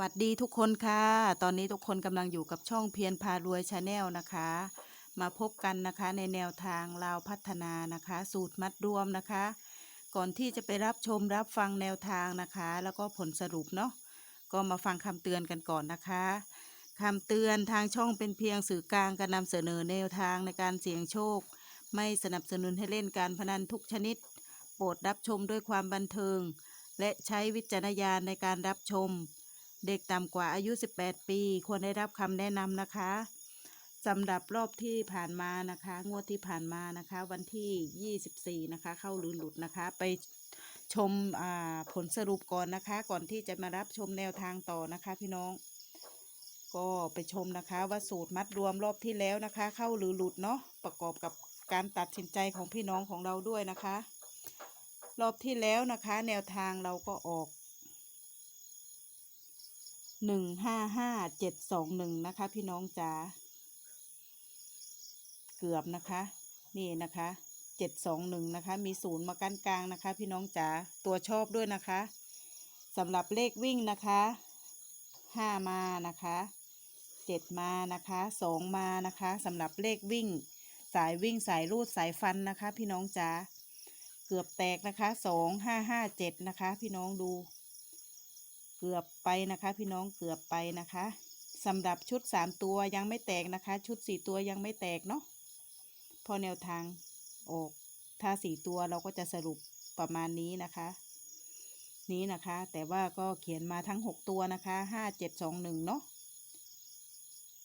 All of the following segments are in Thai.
วัสดีทุกคนค่ะ ตอนนี้ทุกคนกำลังอยู่กับช่องเพียรพารวยชาแนลนะคะ มาพบกันนะคะในแนวทางลาวพัฒนานะคะ สูตรมัดรวมนะคะ ก่อนที่จะไปรับชมรับฟังแนวทางนะคะ แล้วก็ผลสรุปเนาะ ก็มาฟังคำเตือนกันก่อนนะคะคำเตือนทางช่องเป็นเพียงสื่อกลางการนำเสนอแนวทางในการเสี่ยงโชค ไม่สนับสนุนให้เล่นการพนันทุกชนิด โปรดรับชมด้วยความบันเทิง และใช้วิจารณญาณในการรับชม เด็กต่ำกว่าอายุ 18 ปี ควรได้รับคำแนะนำนะคะสำหรับรอบที่ผ่านมานะคะ งวดที่ผ่านมานะคะ วันที่ 24 นะคะ เข้าหรือหลุดนะคะ ไปชมผลสรุปก่อนนะคะ ก่อนที่จะมารับชมแนวทางต่อนะคะ พี่น้อง ก็ไปชมนะคะ ว่าสูตรมัดรวมรอบที่แล้วนะคะ เข้าหรือหลุดเนาะประกอบกับการตัดสินใจของพี่น้องของเราด้วยนะคะ รอบที่แล้วนะคะ แนวทางเราก็ออก หนึ่งห้าห้าเจ็ดสองหนึ่งนะคะ พี่น้องจ๋าเกือบนะคะ นี่นะคะเจ็ดสองหนึ่งนะคะ มีศูนย์มากั้นกลางนะคะ พี่น้องจ๋าตัวชอบด้วยนะคะสำหรับเลขวิ่งนะคะห้ามานะคะเจ็ดมานะคะสองมานะคะสำหรับเลขวิ่ง สายวิ่งสายรูดสายฟันนะคะ พี่น้องจ๋าเกือบแตกนะคะสองห้าห้าเจ็ดนะคะ พี่น้องดู กือบไปนะคะ พี่น้องเกือบไปนะคะสำหรับชุดสามตัวยังไม่แตกนะคะ ชุดสี่ตัวยังไม่แตกเนาะพอแนวทางออกถ้าสี่ตัวเราก็จะสรุปประมาณนี้นะคะ นี้นะคะ แต่ว่าก็เขียนมาทั้งหกตัวนะคะห้าเจ็ดสองหนึ่งเนาะ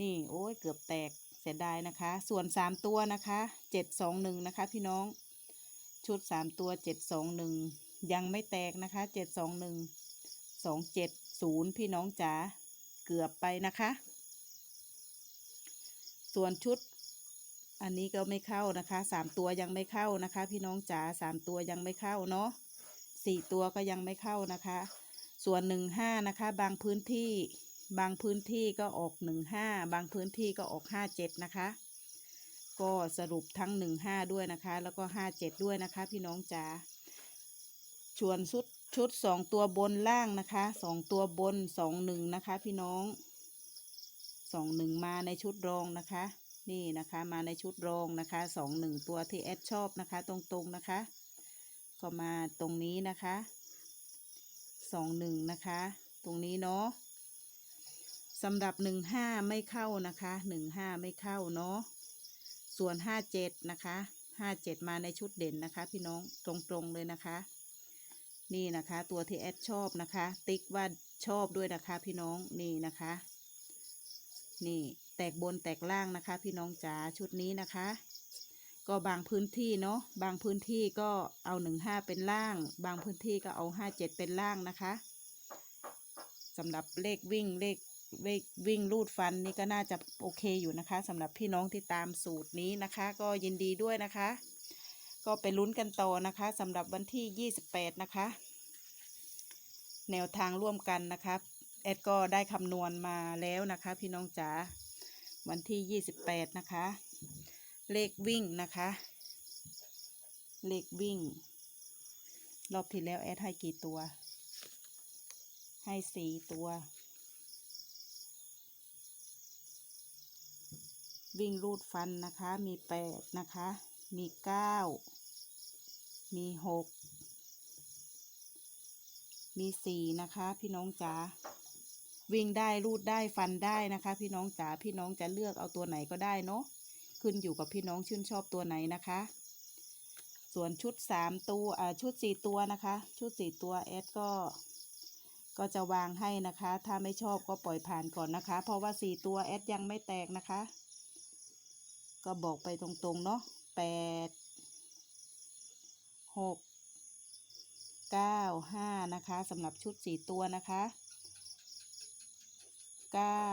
นี่โอ้ยเกือบแตกเสียดายนะคะ ส่วนสามตัวนะคะเจ็ดสองหนึ่งนะคะ พี่น้องชุดสามตัวเจ็ดสองหนึ่งยังไม่แตกนะคะเจ็ด สองหนึ่งสองเจ็ดศูนย์พี่น้องจ๋าเกือบไปนะคะ ส่วนชุด อันนี้ก็ไม่เข้านะคะสามตัวยังไม่เข้านะคะ พี่น้องจ๋าสามตัวยังไม่เข้าเนาะสี่ตัวก็ยังไม่เข้านะคะ ส่วนหนึ่งห้านะคะ บางพื้นที่บางพื้นที่ก็ออกหนึ่งห้าบางพื้นที่ก็ออกห้าเจ็ดนะคะ ก็สรุปทั้งหนึ่งห้าด้วยนะคะ แล้วก็ห้าเจ็ดด้วยนะคะ พี่น้องจ๋า ส่วนชุดชุดสองตัวบนล่างนะคะสองตัวบนสองหนึ่งนะคะ พี่น้องสองหนึ่งมาในชุดรองนะคะ นี่นะคะมาในชุดรองนะคะสองหนึ่งตัวที่แอดชอบนะคะ ตรงๆนะคะ ก็มาตรงนี้นะคะสองหนึ่งนะคะ ตรงนี้เนาะสำหรับหนึ่งห้าไม่เข้านะคะหนึ่งห้าไม่เข้าเนาะส่วนห้าเจ็ดนะคะห้าเจ็ดมาในชุดเด่นนะคะ พี่น้องตรงๆเลยนะคะ นี่นะคะ ตัวที่แอดชอบนะคะ ติ๊กว่าชอบด้วยนะคะพี่น้องนี่นะคะ นี่แตกบนแตกล่างนะคะ พี่น้องจ๋าชุดนี้นะคะ ก็บางพื้นที่เนาะบางพื้นที่ก็เอาหนึ่งห้าเป็นล่าง บางพื้นที่ก็เอาห้าเจ็ดเป็นล่างนะคะสำหรับเลขวิ่งเลขเลขวิ่งรูดฟันนี่ก็น่าจะโอเคอยู่นะคะสำหรับพี่น้องที่ตามสูตรนี้นะคะ ก็ยินดีด้วยนะคะ ก็ไปลุ้นกันต่อนะคะสำหรับวันที่ 28 นะคะ แนวทางร่วมกันนะคะแอดก็ได้คำนวณมาแล้วนะคะ พี่น้องจ๋าวันที่ 28 นะคะ เลขวิ่งนะคะ เลขวิ่ง รอบที่แล้วแอดให้กี่ตัว ให้สี่ตัว วิ่งรูดฟันนะคะ มีแปดนะคะ มีเก้า มีหกมีสี่นะคะ พี่น้องจ๋าวิ่งได้รูดได้ฟันได้นะคะ พี่น้องจ๋าพี่น้องจะเลือกเอาตัวไหนก็ได้เนาะขึ้นอยู่กับพี่น้องชื่นชอบตัวไหนนะคะ ส่วนชุดสามตัวอ่าชุดสี่ตัวนะคะ ชุดสี่ตัวแอดก็ก็จะวางให้นะคะ ถ้าไม่ชอบก็ปล่อยผ่านก่อนนะคะ เพราะว่าสี่ตัวแอดยังไม่แตกนะคะ ก็บอกไปตรงๆเนาะแปด หกเก้าห้านะคะสำหรับชุดสี่ตัวนะคะเก้า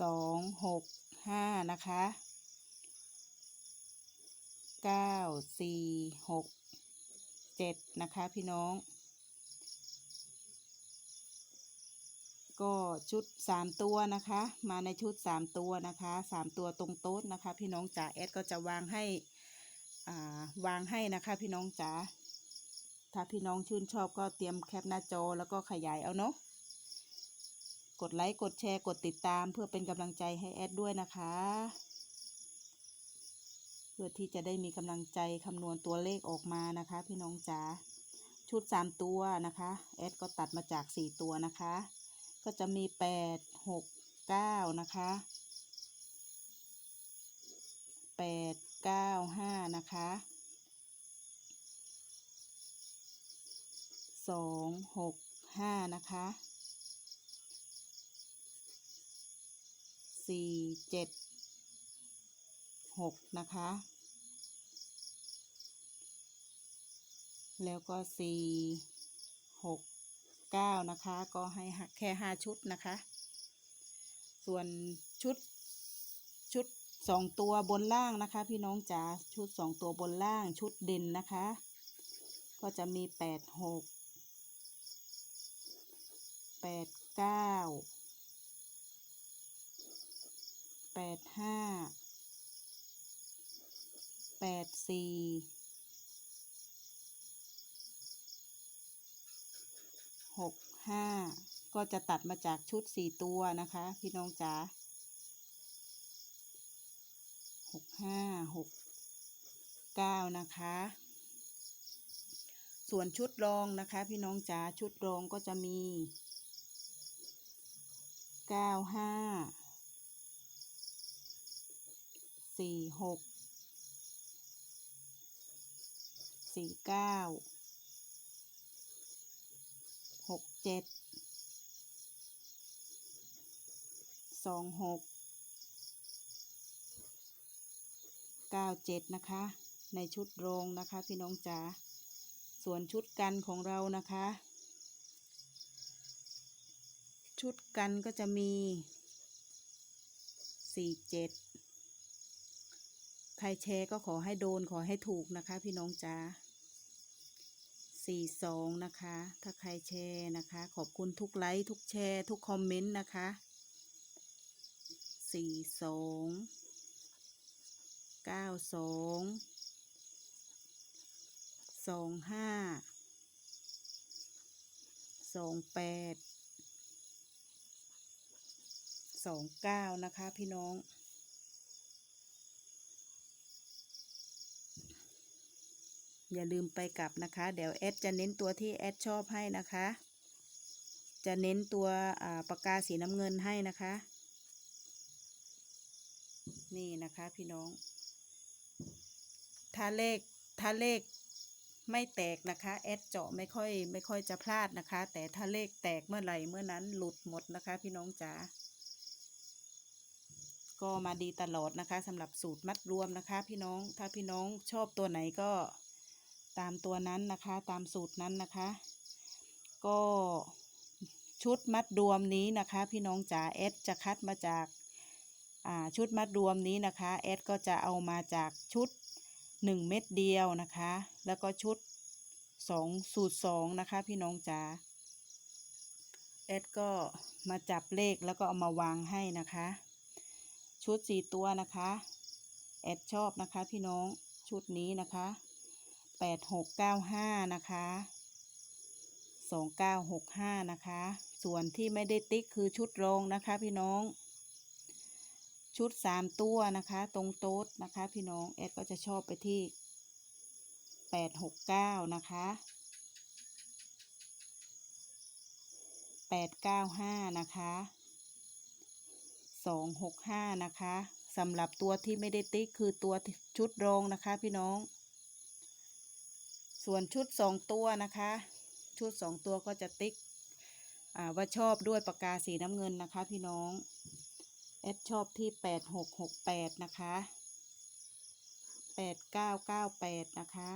สองหกห้านะคะเก้าสี่หกเจ็ดนะคะพี่น้อง ก็ชุดสามตัวนะคะ มาในชุดสามตัวนะคะสามตัวตรงโต๊ะนะคะ พี่น้องจ๋าแอดก็จะวางให้ วางให้นะคะ พี่น้องจ๋าถ้าพี่น้องชื่นชอบก็เตรียมแคปหน้าจอแล้วก็ขยายเอาเนาะกดไลค์กดแชร์กดติดตามเพื่อเป็นกำลังใจให้แอดด้วยนะคะ เพื่อที่จะได้มีกำลังใจคำนวณตัวเลขออกมานะคะ พี่น้องจ๋าชุด 3 ตัวนะคะแอดก็ตัดมาจาก 4 ตัวนะคะ ก็จะมี 8 6 9 นะคะ 8 9 5 นะคะสองหกห้านะคะสี่เจ็ดหกนะคะ แล้วก็สี่หกเก้านะคะ ก็ให้แค่ห้าชุดนะคะ ส่วนชุดชุด สองตัวบนล่างนะคะ พี่น้องจ๋าชุดสองตัวบนล่างชุดเด่นนะคะ ก็จะมีแปดหกแปดเก้าแปดห้าแปดสี่หกห้าก็จะตัดมาจากชุดสี่ตัวนะคะ พี่น้องจ๋า กห้าหกเก้านะคะ ส่วนชุดรองนะคะ พี่น้องจ๋าชุดรองก็จะมีเก้าห้าสี่หกสี่เก้าหกเจ็ดสองหก เก้าเจ็ดนะคะ ในชุดรองนะคะ พี่น้องจ๋าส่วนชุดกันของเรานะคะ ชุดกันก็จะมีสี่เจ็ดใครแชร์ก็ขอให้โดนขอให้ถูกนะคะ พี่น้องจ๋าสี่สองนะคะ ถ้าใครแชร์นะคะ ขอบคุณทุกไลค์ทุกแชร์ ทุกคอมเมนต์นะคะสี่สอง เก้าสองสองห้าสองแปดสองเก้านะคะพี่น้องอย่าลืมไปกลับนะคะ เดี๋ยวแอดจะเน้นตัวที่แอดชอบให้นะคะ จะเน้นตัวปากกาสีน้ำเงินให้นะคะ นี่นะคะพี่น้อง ถ้าเลขถ้าเลขไม่แตกนะคะแอดเจาะไม่ค่อยไม่ค่อยจะพลาดนะคะ แต่ถ้าเลขแตกเมื่อไหร่เมื่อนั้นหลุดหมดนะคะ พี่น้องจ๋าก็มาดีตลอดนะคะสำหรับสูตรมัดรวมนะคะ พี่น้องถ้าพี่น้องชอบตัวไหนก็ตามตัวนั้นนะคะ ตามสูตรนั้นนะคะ ก็ชุดมัดรวมนี้นะคะ พี่น้องจ๋าแอดจะคัดมาจากชุดมัดรวมนี้นะคะแอดก็จะเอามาจากชุด หนึ่งเม็ดเดียวนะคะ แล้วก็ชุดสองสูตรสองนะคะ พี่น้องจ๋าแอดก็มาจับเลขแล้วก็เอามาวางให้นะคะ ชุดสี่ตัวนะคะแอดชอบนะคะพี่น้องชุดนี้นะคะแปดหกเก้าห้านะคะสองเก้าหกห้านะคะ ส่วนที่ไม่ได้ติ๊กคือชุดรองนะคะพี่น้อง ชุดสามตัวนะคะ ตรงโต๊ดนะคะ พี่น้องแอดก็จะชอบไปที่แปดหกเก้านะคะแปดเก้าห้านะคะสองหกห้านะคะสำหรับตัวที่ไม่ได้ติ๊กคือตัวชุดรองนะคะ พี่น้อง ส่วนชุดสองตัวนะคะ ชุดสองตัวก็จะติ๊กอ่าว่าชอบด้วยปากกาสีน้ำเงินนะคะ พี่น้อง แอดชอบที่แปดหกหกแปดนะคะแปดเก้าเก้าแปดนะคะ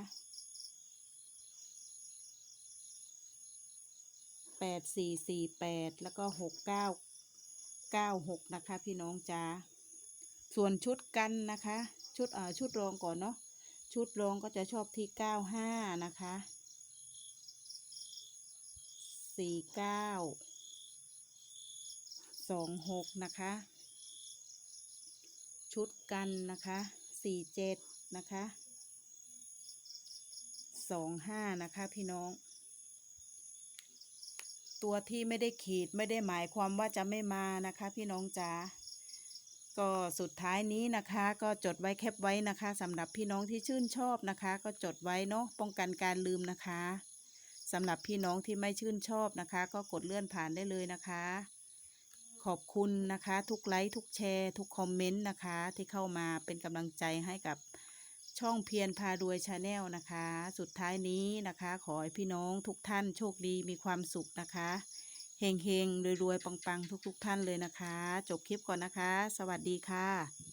แปดสี่สี่แปดแล้วก็หกเก้าเก้าหกนะคะพี่น้องจ้าส่วนชุดกันนะคะ ชุดเอ่อชุดรองก่อนเนาะชุดรองก็จะชอบที่เก้าห้านะคะสี่เก้าสองหกนะคะ ชุดกันนะคะสี่เจ็ดนะคะสองห้านะคะพี่น้อง ตัวที่ไม่ได้ขีดไม่ได้หมายความว่าจะไม่มานะคะพี่น้องจ๋าก็สุดท้ายนี้นะคะก็จดไว้แคปไว้นะคะสำหรับพี่น้องที่ชื่นชอบนะคะ ก็จดไว้เนาะป้องกันการลืมนะคะสำหรับพี่น้องที่ไม่ชื่นชอบนะคะ ก็กดเลื่อนผ่านได้เลยนะคะ ขอบคุณนะคะ ทุกไลค์ทุกแชร์ ทุกคอมเมนต์นะคะ ที่เข้ามาเป็นกำลังใจให้กับช่องเพียรพารวยชาแนลนะคะ สุดท้ายนี้นะคะ ขอให้พี่น้องทุกท่านโชคดีมีความสุขนะคะเฮงๆรวยๆปังๆ ทุกๆ ท่านเลยนะคะ จบคลิปก่อนนะคะ สวัสดีค่ะ